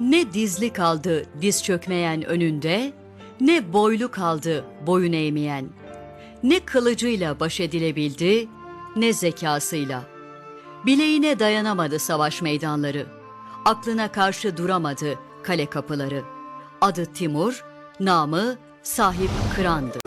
Ne dizli kaldı diz çökmeyen önünde, ne boylu kaldı boyun eğmeyen. Ne kılıcıyla baş edilebildi, ne zekasıyla. Bileğine dayanamadı savaş meydanları. Aklına karşı duramadı kale kapıları. Adı Timur, namı sahip Kıran'dı.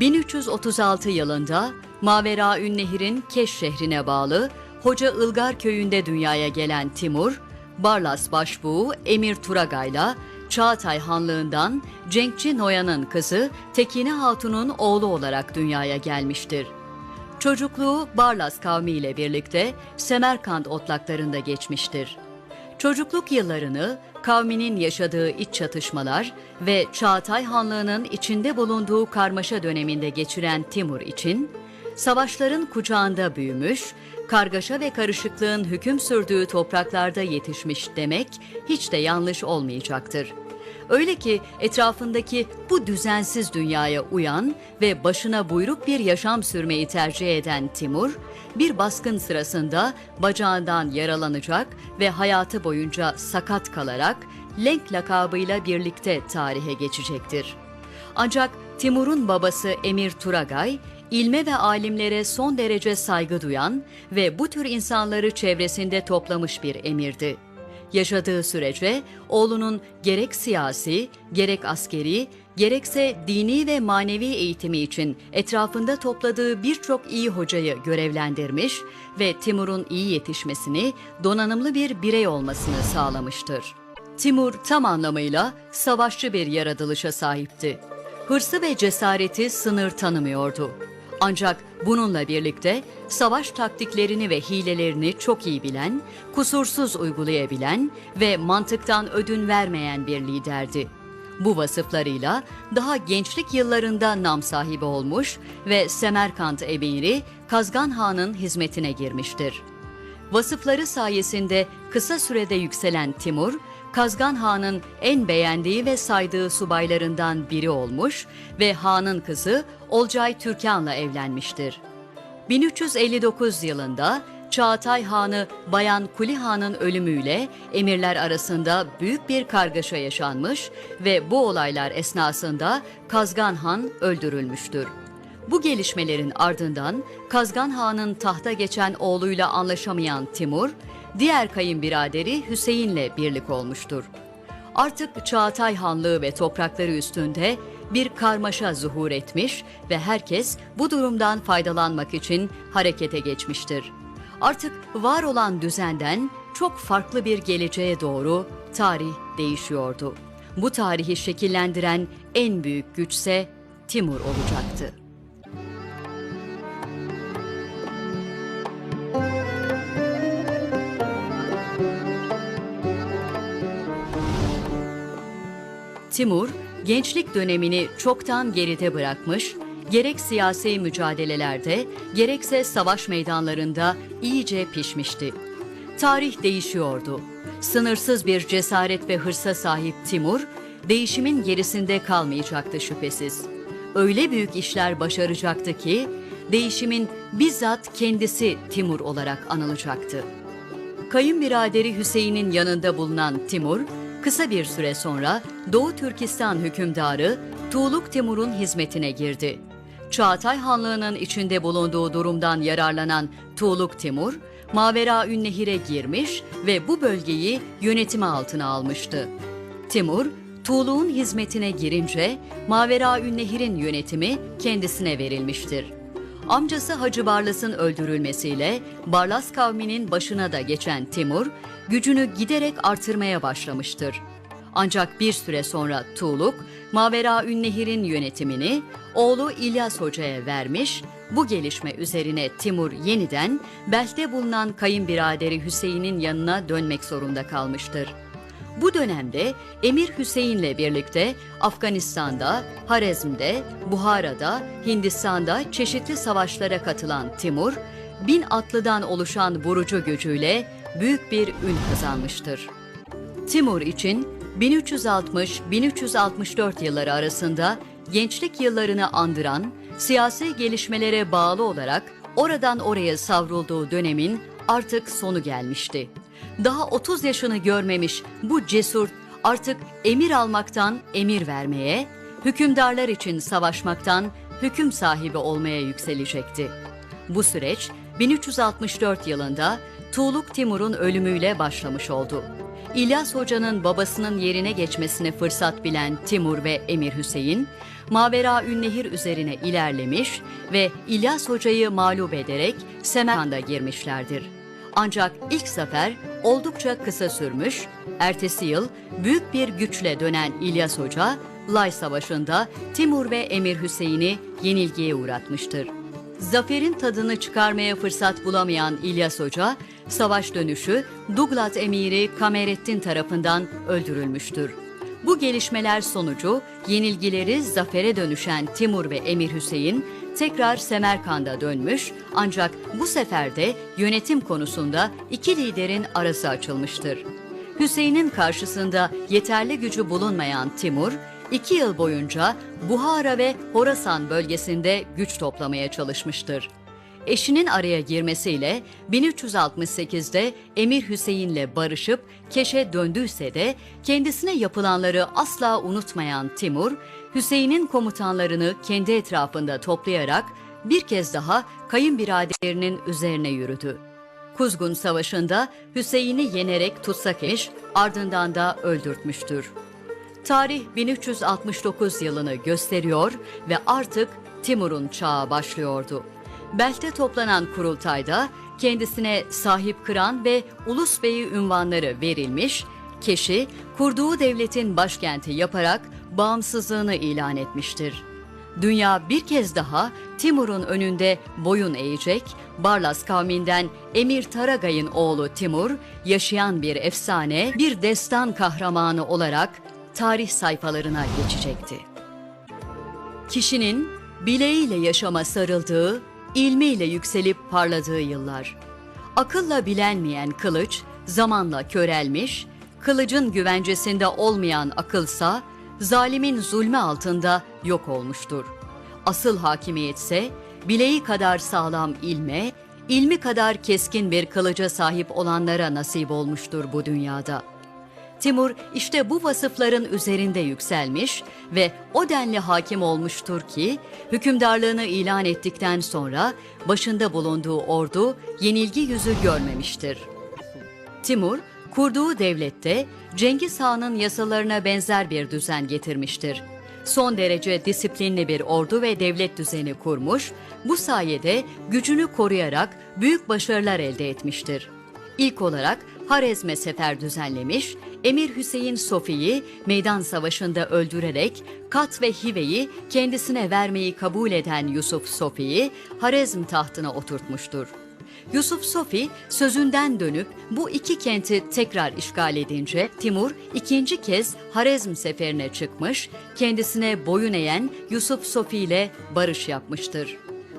1336 yılında Maveraün Nehir'in Keş şehrine bağlı Hoca Ilgar köyünde dünyaya gelen Timur, Barlas başbuğu Emir Turagay'la Çağatay Hanlığından Cenkçi Noyan'ın kızı Tekine Hatun'un oğlu olarak dünyaya gelmiştir. Çocukluğu Barlas kavmiyle birlikte Semerkant otlaklarında geçmiştir. Çocukluk yıllarını kavminin yaşadığı iç çatışmalar ve Çağatay Hanlığı'nın içinde bulunduğu karmaşa döneminde geçiren Timur için, savaşların kucağında büyümüş, kargaşa ve karışıklığın hüküm sürdüğü topraklarda yetişmiş demek hiç de yanlış olmayacaktır. Öyle ki etrafındaki bu düzensiz dünyaya uyan ve başına buyruk bir yaşam sürmeyi tercih eden Timur, bir baskın sırasında bacağından yaralanacak ve hayatı boyunca sakat kalarak Lenk lakabıyla birlikte tarihe geçecektir. Ancak Timur'un babası Emir Turagay, ilme ve alimlere son derece saygı duyan ve bu tür insanları çevresinde toplamış bir emirdi. Yaşadığı sürece oğlunun gerek siyasi, gerek askeri, gerekse dini ve manevi eğitimi için etrafında topladığı birçok iyi hocayı görevlendirmiş ve Timur'un iyi yetişmesini, donanımlı bir birey olmasını sağlamıştır. Timur tam anlamıyla savaşçı bir yaratılışa sahipti. Hırsı ve cesareti sınır tanımıyordu. Ancak bununla birlikte savaş taktiklerini ve hilelerini çok iyi bilen, kusursuz uygulayabilen ve mantıktan ödün vermeyen bir liderdi. Bu vasıflarıyla daha gençlik yıllarında nam sahibi olmuş ve Semerkant emiri Kazgan Han'ın hizmetine girmiştir. Vasıfları sayesinde kısa sürede yükselen Timur, Kazgan Han'ın en beğendiği ve saydığı subaylarından biri olmuş ve Han'ın kızı Olcay Türkan'la evlenmiştir. 1359 yılında Çağatay Hanı Bayan Kuli Han'ın ölümüyle emirler arasında büyük bir kargaşa yaşanmış ve bu olaylar esnasında Kazgan Han öldürülmüştür. Bu gelişmelerin ardından Kazgan Han'ın tahta geçen oğluyla anlaşamayan Timur, diğer kayınbiraderi Hüseyin'le birlik olmuştur. Artık Çağatay Hanlığı ve toprakları üstünde bir karmaşa zuhur etmiş ve herkes bu durumdan faydalanmak için harekete geçmiştir. Artık var olan düzenden çok farklı bir geleceğe doğru tarih değişiyordu. Bu tarihi şekillendiren en büyük güçse Timur olacaktı. Timur, gençlik dönemini çoktan geride bırakmış, gerek siyasi mücadelelerde, gerekse savaş meydanlarında iyice pişmişti. Tarih değişiyordu. Sınırsız bir cesaret ve hırsa sahip Timur, değişimin gerisinde kalmayacaktı şüphesiz. Öyle büyük işler başaracaktı ki, değişimin bizzat kendisi Timur olarak anılacaktı. Kayınbiraderi Hüseyin'in yanında bulunan Timur, kısa bir süre sonra Doğu Türkistan hükümdarı Tuğluk Timur'un hizmetine girdi. Çağatay Hanlığı'nın içinde bulunduğu durumdan yararlanan Tuğluk Timur, Mavera Ünnehir'e girmiş ve bu bölgeyi yönetimi altına almıştı. Timur, Tuğluk'un hizmetine girince Mavera Ünnehir'in yönetimi kendisine verilmiştir. Amcası Hacı Barlas'ın öldürülmesiyle Barlas kavminin başına da geçen Timur, gücünü giderek artırmaya başlamıştır. Ancak bir süre sonra Tuğluk, Mavera Ünnehir'in yönetimini oğlu İlyas Hoca'ya vermiş, bu gelişme üzerine Timur yeniden Belt'te bulunan kayınbiraderi Hüseyin'in yanına dönmek zorunda kalmıştır. Bu dönemde Emir Hüseyin'le birlikte Afganistan'da, Harezm'de, Buhara'da, Hindistan'da çeşitli savaşlara katılan Timur, bin atlıdan oluşan vurucu gücüyle büyük bir ün kazanmıştır. Timur için 1360-1364 yılları arasında gençlik yıllarını andıran, siyasi gelişmelere bağlı olarak oradan oraya savrulduğu dönemin artık sonu gelmişti. Daha 30 yaşını görmemiş bu cesur artık emir almaktan emir vermeye, hükümdarlar için savaşmaktan hüküm sahibi olmaya yükselecekti. Bu süreç 1364 yılında Tuğluk Timur'un ölümüyle başlamış oldu. İlyas Hoca'nın babasının yerine geçmesine fırsat bilen Timur ve Emir Hüseyin, Mavera Ünnehir üzerine ilerlemiş ve İlyas Hoca'yı mağlup ederek Semerkand'a girmişlerdir. Ancak ilk zafer oldukça kısa sürmüş, ertesi yıl büyük bir güçle dönen İlyas Hoca, Lay Savaşı'nda Timur ve Emir Hüseyin'i yenilgiye uğratmıştır. Zaferin tadını çıkarmaya fırsat bulamayan İlyas Hoca, savaş dönüşü Duglat emiri Kamerettin tarafından öldürülmüştür. Bu gelişmeler sonucu yenilgileri zafere dönüşen Timur ve Emir Hüseyin tekrar Semerkand'a dönmüş ancak bu sefer de yönetim konusunda iki liderin arası açılmıştır. Hüseyin'in karşısında yeterli gücü bulunmayan Timur, iki yıl boyunca Buhara ve Horasan bölgesinde güç toplamaya çalışmıştır. Eşinin araya girmesiyle 1368'de Emir Hüseyin'le barışıp Keş'e döndüyse de kendisine yapılanları asla unutmayan Timur, Hüseyin'in komutanlarını kendi etrafında toplayarak bir kez daha kayınbiraderinin üzerine yürüdü. Kuzgun Savaşı'nda Hüseyin'i yenerek tutsak etmiş, ardından da öldürtmüştür. Tarih 1369 yılını gösteriyor ve artık Timur'un çağı başlıyordu. Belt'te toplanan kurultayda kendisine sahip kıran ve ulus beyi ünvanları verilmiş, Keş'i kurduğu devletin başkenti yaparak bağımsızlığını ilan etmiştir. Dünya bir kez daha Timur'un önünde boyun eğecek, Barlas kavminden Emir Taragay'ın oğlu Timur, yaşayan bir efsane, bir destan kahramanı olarak tarih sayfalarına geçecekti. Kişinin bileğiyle yaşama sarıldığı, ilmiyle yükselip parladığı yıllar. Akılla bilenmeyen kılıç zamanla körelmiş, kılıcın güvencesinde olmayan akılsa zalimin zulmü altında yok olmuştur. Asıl hakimiyetse bileği kadar sağlam ilme, ilmi kadar keskin bir kılıca sahip olanlara nasip olmuştur bu dünyada.'' Timur işte bu vasıfların üzerinde yükselmiş ve o denli hakim olmuştur ki hükümdarlığını ilan ettikten sonra başında bulunduğu ordu yenilgi yüzü görmemiştir. Timur kurduğu devlette Cengiz Han'ın yasalarına benzer bir düzen getirmiştir. Son derece disiplinli bir ordu ve devlet düzeni kurmuş, bu sayede gücünü koruyarak büyük başarılar elde etmiştir. İlk olarak Harezm'e sefer düzenlemiş, Emir Hüseyin Sofi'yi meydan savaşında öldürerek Kat ve Hive'yi kendisine vermeyi kabul eden Yusuf Sofi'yi Harezm tahtına oturtmuştur. Yusuf Sofi sözünden dönüp bu iki kenti tekrar işgal edince Timur ikinci kez Harezm seferine çıkmış, kendisine boyun eğen Yusuf Sofi ile barış yapmıştır.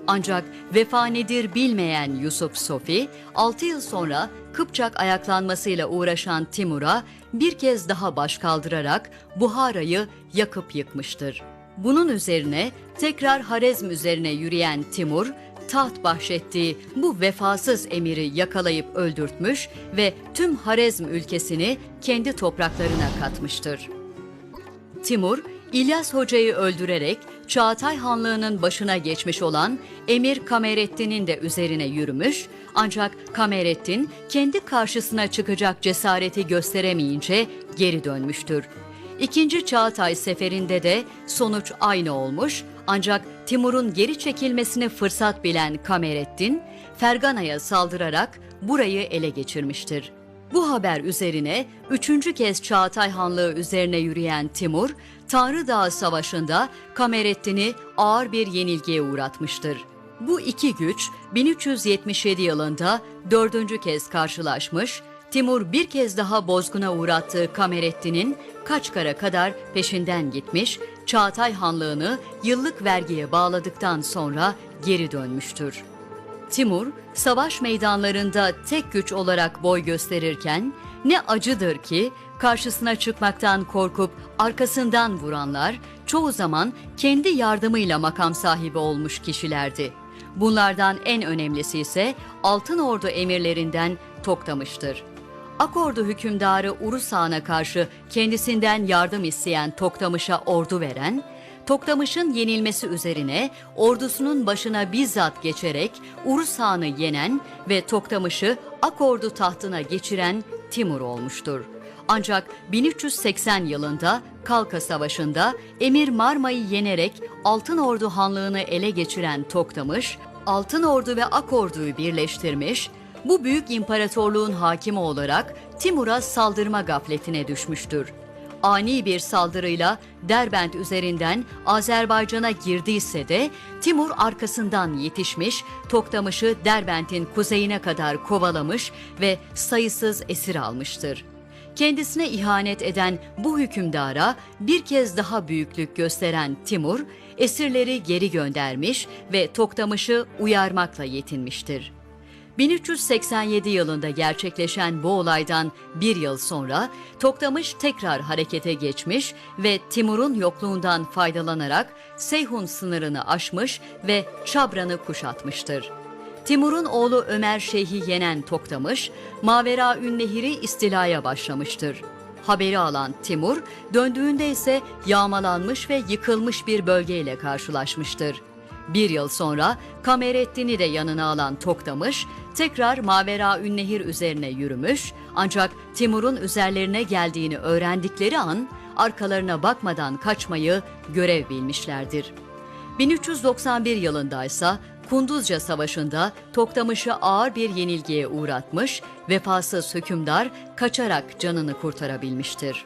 Ancak vefa nedir bilmeyen Yusuf Sofi, 6 yıl sonra Kıpçak ayaklanmasıyla uğraşan Timur'a bir kez daha baş kaldırarak Buhara'yı yakıp yıkmıştır. Bunun üzerine tekrar Harezm üzerine yürüyen Timur, taht bahşettiği bu vefasız emiri yakalayıp öldürtmüş ve tüm Harezm ülkesini kendi topraklarına katmıştır. Timur, İlyas Hoca'yı öldürerek Çağatay Hanlığı'nın başına geçmiş olan Emir Kamerettin'in de üzerine yürümüş ancak Kamerettin kendi karşısına çıkacak cesareti gösteremeyince geri dönmüştür. İkinci Çağatay seferinde de sonuç aynı olmuş ancak Timur'un geri çekilmesini fırsat bilen Kamerettin, Fergana'ya saldırarak burayı ele geçirmiştir. Bu haber üzerine üçüncü kez Çağatay Hanlığı üzerine yürüyen Timur, Tanrı Dağı Savaşı'nda Kamerettin'i ağır bir yenilgiye uğratmıştır. Bu iki güç 1377 yılında dördüncü kez karşılaşmış, Timur bir kez daha bozguna uğrattığı Kamerettin'in Kaçkar'a kadar peşinden gitmiş, Çağatay Hanlığı'nı yıllık vergiye bağladıktan sonra geri dönmüştür. Timur, savaş meydanlarında tek güç olarak boy gösterirken, ne acıdır ki karşısına çıkmaktan korkup arkasından vuranlar çoğu zaman kendi yardımıyla makam sahibi olmuş kişilerdi. Bunlardan en önemlisi ise Altın Ordu emirlerinden Toktamış'tır. Akordu hükümdarı Urus karşı kendisinden yardım isteyen Toktamış'a ordu veren, Toktamış'ın yenilmesi üzerine ordusunun başına bizzat geçerek Urus yenen ve Toktamış'ı Akordu tahtına geçiren Timur olmuştur. Ancak 1380 yılında Kalka Savaşı'nda Emir Marma'yı yenerek Altın Ordu Hanlığı'nı ele geçiren Toktamış, Altın Ordu ve Ak Ordu'yu birleştirmiş, bu büyük imparatorluğun hakimi olarak Timur'a saldırma gafletine düşmüştür. Ani bir saldırıyla Derbent üzerinden Azerbaycan'a girdiyse de Timur arkasından yetişmiş, Toktamış'ı Derbent'in kuzeyine kadar kovalamış ve sayısız esir almıştır. Kendisine ihanet eden bu hükümdara bir kez daha büyüklük gösteren Timur, esirleri geri göndermiş ve Toktamış'ı uyarmakla yetinmiştir. 1387 yılında gerçekleşen bu olaydan bir yıl sonra Toktamış tekrar harekete geçmiş ve Timur'un yokluğundan faydalanarak Seyhun sınırını aşmış ve Çabran'ı kuşatmıştır. Timur'un oğlu Ömer Şeyh'i yenen Toktamış, Mavera Ünnehir'i istilaya başlamıştır. Haberi alan Timur, döndüğünde ise yağmalanmış ve yıkılmış bir bölgeyle karşılaşmıştır. Bir yıl sonra Kamerettin'i de yanına alan Toktamış, tekrar Mavera Ünnehir üzerine yürümüş ancak Timur'un üzerlerine geldiğini öğrendikleri an arkalarına bakmadan kaçmayı görev bilmişlerdir. 1391 yılında ise Kunduzca Savaşı'nda Toktamış'ı ağır bir yenilgiye uğratmış, vefasız hükümdar kaçarak canını kurtarabilmiştir.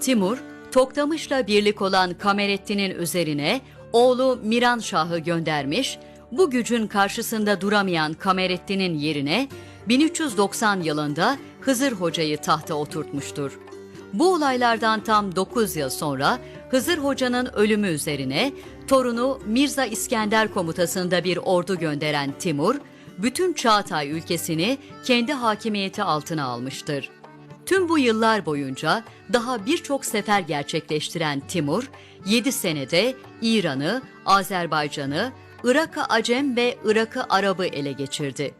Timur, Toktamış'la birlik olan Kamerettin'in üzerine oğlu Miran Şah'ı göndermiş, bu gücün karşısında duramayan Kamerettin'in yerine 1390 yılında Hızır Hoca'yı tahta oturtmuştur. Bu olaylardan tam 9 yıl sonra Hızır Hoca'nın ölümü üzerine torunu Mirza İskender komutasında bir ordu gönderen Timur, bütün Çağatay ülkesini kendi hakimiyeti altına almıştır. Tüm bu yıllar boyunca daha birçok sefer gerçekleştiren Timur, 7 senede İran'ı, Azerbaycan'ı, Irak'ı Acem ve Irak'ı Arap'ı ele geçirdi.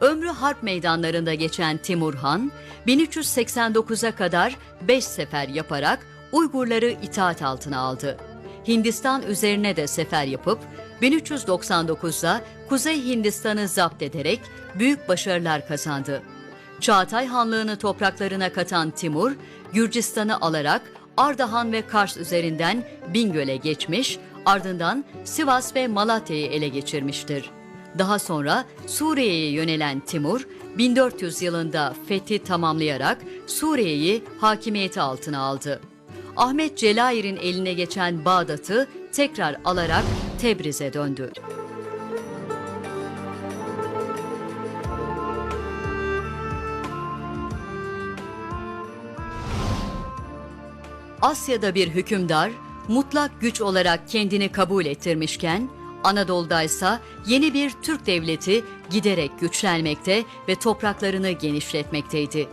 Ömrü harp meydanlarında geçen Timur Han, 1389'a kadar 5 sefer yaparak Uygurları itaat altına aldı. Hindistan üzerine de sefer yapıp 1399'da Kuzey Hindistan'ı zapt ederek büyük başarılar kazandı. Çağatay Hanlığı'nı topraklarına katan Timur, Gürcistan'ı alarak Ardahan ve Kars üzerinden Bingöl'e geçmiş, ardından Sivas ve Malatya'yı ele geçirmiştir. Daha sonra Suriye'ye yönelen Timur, 1400 yılında fethi tamamlayarak Suriye'yi hakimiyeti altına aldı. Ahmet Celayir'in eline geçen Bağdat'ı tekrar alarak Tebriz'e döndü. Asya'da bir hükümdar mutlak güç olarak kendini kabul ettirmişken Anadolu'da ise yeni bir Türk devleti giderek güçlenmekte ve topraklarını genişletmekteydi.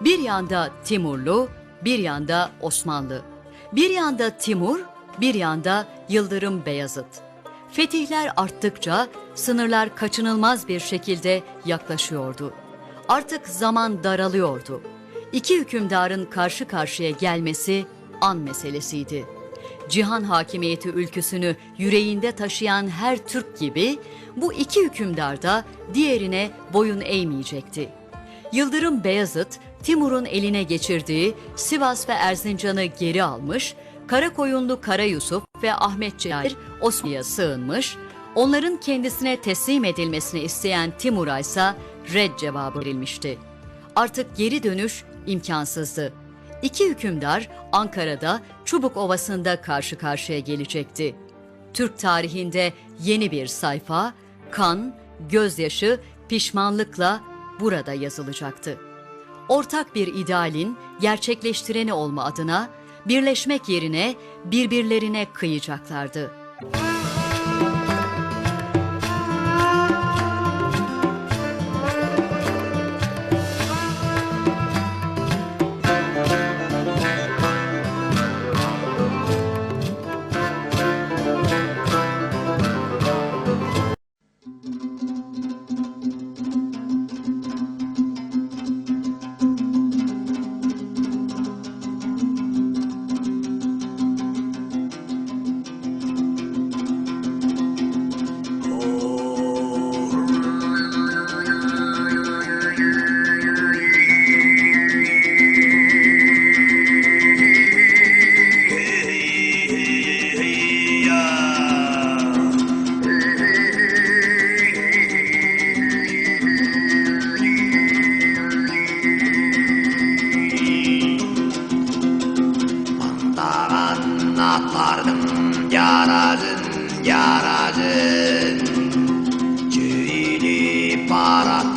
Bir yanda Timurlu, bir yanda Osmanlı. Bir yanda Timur, bir yanda Yıldırım Beyazıt. Fetihler arttıkça sınırlar kaçınılmaz bir şekilde yaklaşıyordu. Artık zaman daralıyordu. İki hükümdarın karşı karşıya gelmesi an meselesiydi. Cihan hakimiyeti ülküsünü yüreğinde taşıyan her Türk gibi bu iki hükümdar da diğerine boyun eğmeyecekti. Yıldırım Beyazıt, Timur'un eline geçirdiği Sivas ve Erzincan'ı geri almış, Karakoyunlu Kara Yusuf ve Ahmet Cahir Osmanlı'ya sığınmış, onların kendisine teslim edilmesini isteyen Timur'a ise red cevabı verilmişti. Artık geri dönüş imkansızdı. İki hükümdar Ankara'da Çubuk Ovası'nda karşı karşıya gelecekti. Türk tarihinde yeni bir sayfa, kan, gözyaşı, pişmanlıkla burada yazılacaktı. Ortak bir idealin gerçekleştireni olma adına birleşmek yerine birbirlerine kıyacaklardı.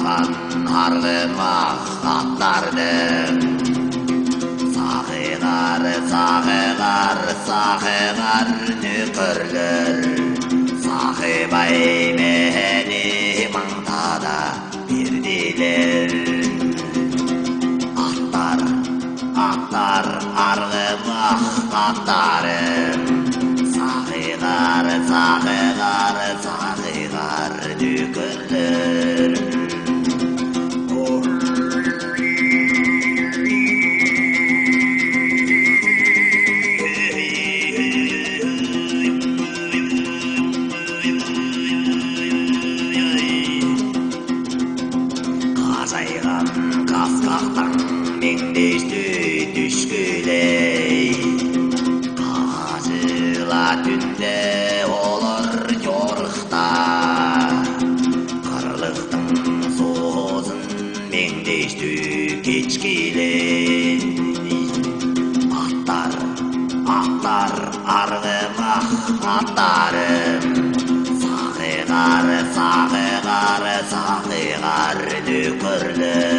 Baratkan harlımak atlardım. Sağılar, sağılar, sağılar nükürler Sahibay beni mantada bir diler Atlar, atlar, argımak atlarım. Sağılar, sağılar, sağılar Kazaygan kaskaktan mengdeştü düşküley Kazıla tünde olur yorukta Karlıktın soğuzun mengdeştü keçkiley Atlar, atlar, argımak atlarım Sağıgar, sağıgar, sağıgar nükürler Atlar,